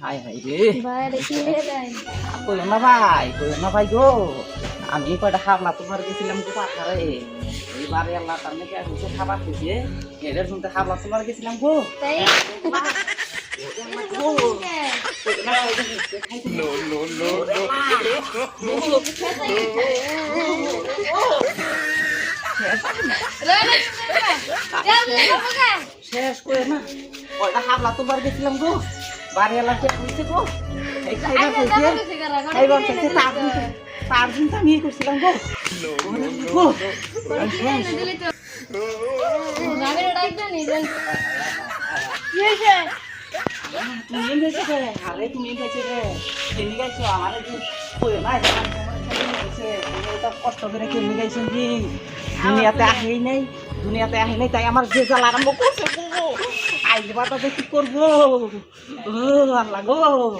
High high রে। কইও না ভাই কইও না ভাই গো আমি কয়টা খাবলা তোমার গেছিলাম গো পাথারে এইবারে আল্লাহ তার নাকি হচ্ছে খাবার খেয়েছে এদের শুনতে খাবলা তোমার গেছিলাম গো। No, no, no, শেষ। করে না কয়টা হাবলা তোমার গেছিলাম গো। কে গো? তার আমি করছিলাম গো। গো। শেষ তুমি গেছে আরে তুমি এম গেছে রে কেমনি গাইছো আমার কই না কষ্ট করে কেমনি গাইছেন কি দুনিয়াতে আহেই নাই দুনিয়াতে আহে নাই তাই আমার যে জ্বালা আরম্ভ করছে গো বাতাসে কি করব? ও আল্লাহ গো।